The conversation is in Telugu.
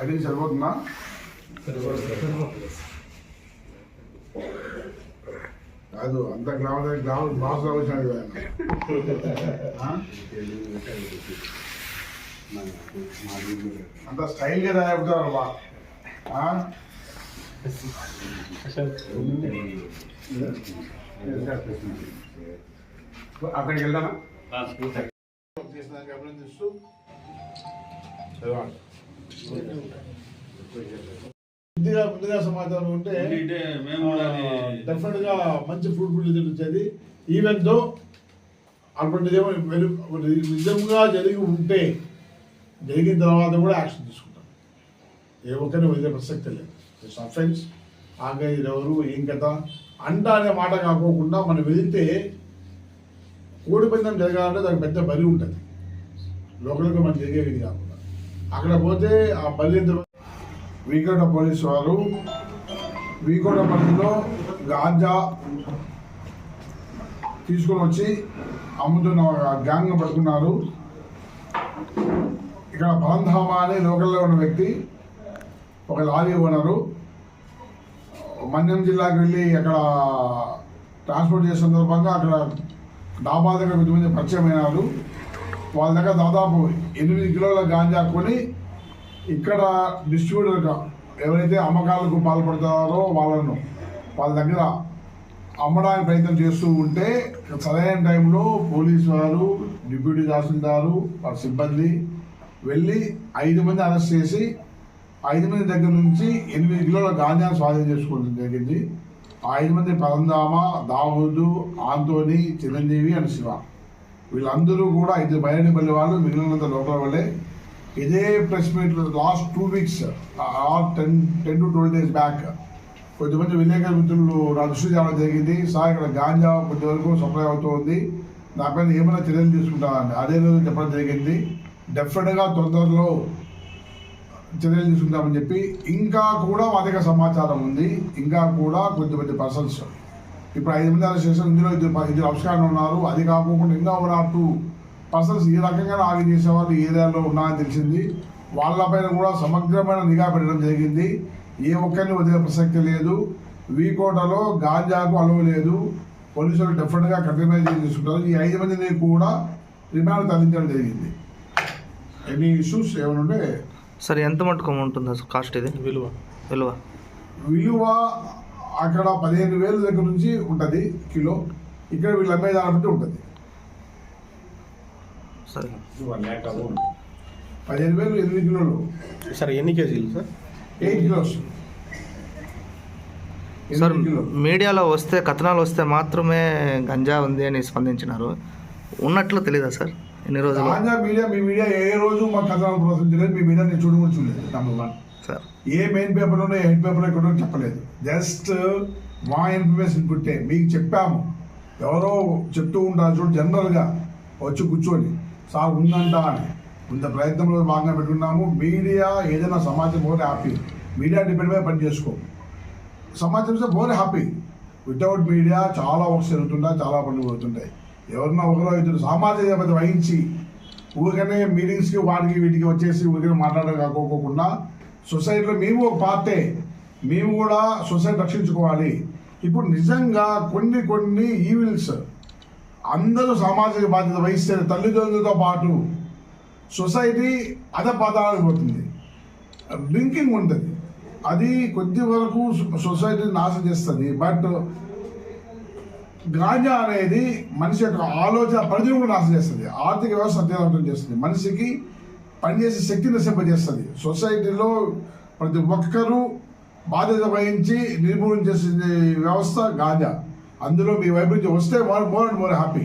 ఐడి సరిపోతుందా కాదు అంత గ్రామ గ్రామ బాస్ వచ్చినాడు అంత స్టైల్గా తయారుతారు బా? అక్కడికి వెళ్దామా? అభినందిస్తూ. చదవాలి ముందుగా ముందుగా సమాచారం ఉంటే డెఫినెట్గా మంచి ఫ్రూట్ఫుల్ రిజల్ట్ వచ్చేది. ఈవెన్ దో అటువంటిది ఏమో వెలు- నిజంగా జరిగి ఉంటే జరిగిన తర్వాత కూడా యాక్షన్ తీసుకుంటాం. ఏ ఒక్కరిని వదిలే ప్రసక్తి లేదు. ఇట్స్ అఫెన్స్ ఆగా ఎవరు ఏం కథ? అంట అనే మాట కాకోకుండా మనం వెళితే కోడి పందెం జరగాలంటే దానికి పెద్ద బలి ఉంటుంది. లోకల్గా మనం జరిగేది కాకుండా అక్కడ పోతే ఆ పల్లె ఎంత వీకోట పోలీస్ వారు వీకోట పరిధిలో గాంజా తీసుకొని వచ్చి అమ్ముతున్న ఒక గ్యాంగ్ పట్టుకున్నారు. ఇక్కడ పరంధామ అనే లోకల్లో ఉన్న వ్యక్తి ఒక లారీ ఓనరు. మన్యం జిల్లాకి వెళ్ళి అక్కడ ట్రాన్స్పోర్ట్ చేసే సందర్భంగా అక్కడ డాబా దగ్గర కొంతమంది పరిచయం అయినారు వాళ్ళ దగ్గర దాదాపు ఎనిమిది కిలోల గాంజా కొని ఇక్కడ డిస్ట్రిబ్యూటర్గా ఎవరైతే అమ్మకాలకు పాల్పడతారో వాళ్ళను వాళ్ళ దగ్గర అమ్మడానికి ప్రయత్నం చేస్తూ ఉంటే సరైన టైంలో పోలీసు వారు డిప్యూటీ తహసీల్దారు వారి సిబ్బంది వెళ్ళి ఐదు మంది అరెస్ట్ చేసి ఐదు మంది దగ్గర నుంచి ఎనిమిది కిలోల గాంజాను స్వాధీనం చేసుకోవడం జరిగింది. ఆ ఐదు మంది పరందామ దావుదు ఆంతోని చిరంజీవి అండ్ శివ. వీళ్ళందరూ కూడా ఐదు బయలుపల్లి వాళ్ళు మిగిలినంత లోకల్ వాళ్ళే. ఇదే press meet last two weeks ten ten to twelve days back కొంతమంది విలేకరుల మిత్రులు నా చేయడం జరిగింది. సార్ ఇక్కడ గాంజా కొద్దివరకు సప్లై అవుతుంది దానిపైన ఏమైనా చర్యలు తీసుకుంటామని అదే రోజు చెప్పడం జరిగింది. డెఫినెట్గా తొందరలో చర్యలు తీసుకుంటామని చెప్పి ఇంకా కూడా మా దగ్గర సమాచారం ఉంది. ఇంకా కూడా కొంతమంది పర్సన్స్ ఇప్పుడు ఐదు మంది అరెస్ట్ చేసిన ఇందులో ఇద్దరు ఇద్దరు అభిషేకాలు ఉన్నారు. అది కాకుండా ఇంకా ఆర్ టూ పర్సన్స్ ఈ రకంగా ఆగి చేసేవాళ్ళు ఏరియాలో ఉన్నారని తెలిసింది. వాళ్ళపైన కూడా సమగ్రమైన నిఘా పెట్టడం జరిగింది. ఏ ఒక్కరిని వదిలే ప్రసక్తి లేదు. వీకోటలో గాంజాకు అలవ లేదు. పోలీసులు డెఫినెట్గా కఠినమైన చర్యలు తీసుకుంటారు. ఈ ఐదు మందిని కూడా రిమాండ్ తరలించడం జరిగింది. ఎనీ ఇష్యూస్ ఏమైనా ఉంటే సార్ ఎంత మటుకు ఉంటుంది అసలు కాస్ట్ ఇది? విలువ. విలువ. విలువ అక్కడ పదిహేను వేల దగ్గర నుంచి ఉంటుంది కిలో. ఇక్కడ వీళ్ళు అమ్మే దాన్ని బట్టి ఉంటుంది. సరే. పదిహేను వేలు ఎనిమిది కిలోలు. సార్ ఎన్ని కేజీలు సార్? Eight kilos. సార్ మీడియాలో వస్తే కథనాలు వస్తే మాత్రమే గంజా ఉంది అని స్పందించినారు. ఉన్నట్లు తెలీదా సార్? ఎన్ని రోజులు? గాంజా మీడియా మీ మీడియా ఏ రోజు మా కథనాలు ప్రోత్సహించలేదు మీ మీడియా నేను చూడమని చూడలేదు నెంబర్ వన్ సార్ ఏ మెయిన్ పేపర్లోనే హెడ్ పేపర్ ఎక్కడో చెప్పలేదు. జస్ట్ మా ఇన్ఫర్మేషన్ గుట్టే. మీకు చెప్పాము. ఎవరో చెప్తూ ఉంటారు చూడు జనరల్గా వచ్చి కూర్చొని సార్ ఉందంట అని. ఇంత ప్రయత్నంలో భాగంగా పెట్టుకున్నాము. మీడియా ఏదైనా సమాజం పోతే హ్యాపీ. మీడియా డిపెండ్ పని చేసుకో. సమాజం ఇస్తే హ్యాపీ. వితౌట్ మీడియా చాలా వర్క్స్ జరుగుతుంటాయి చాలా పనులు జరుగుతుంటాయి. ఎవరన్నా ఒకరో ఇద్దరు సామాజిక వహించి ఊరికనే మీటింగ్స్కి వాటికి వీటికి వచ్చేసి ఊరికనే మాట్లాడడం కాకోకుండా సొసైటీలో మేము ఒక పార్టే. మేము కూడా సొసైటీ రక్షించుకోవాలి. ఇప్పుడు నిజంగా కొన్ని కొన్ని ఈవిల్స్ అందరూ సామాజిక బాధ్యత వహిస్తే తల్లిదండ్రులతో పాటు సొసైటీ అధపాతాలకు పోతుంది. డ్రింకింగ్ ఉంటుంది. అది కొద్ది వరకు సొసైటీ నాశనం చేస్తుంది. బట్ గాంజా అనేది మనిషి యొక్క ఆలోచన పరిధిని కూడా నాశనం చేస్తుంది. ఆర్థిక వ్యవస్థ అత్యవసరం చేస్తుంది. మనిషికి పనిచేసే శక్తిని నశింపజేస్తుంది సొసైటీలో ప్రతి ఒక్కరూ బాధ్యత వహించి నిర్మూలన చేసే వ్యవస్థ గాంజా. అందులో మీ వైపు నుంచి వస్తే more more and more happy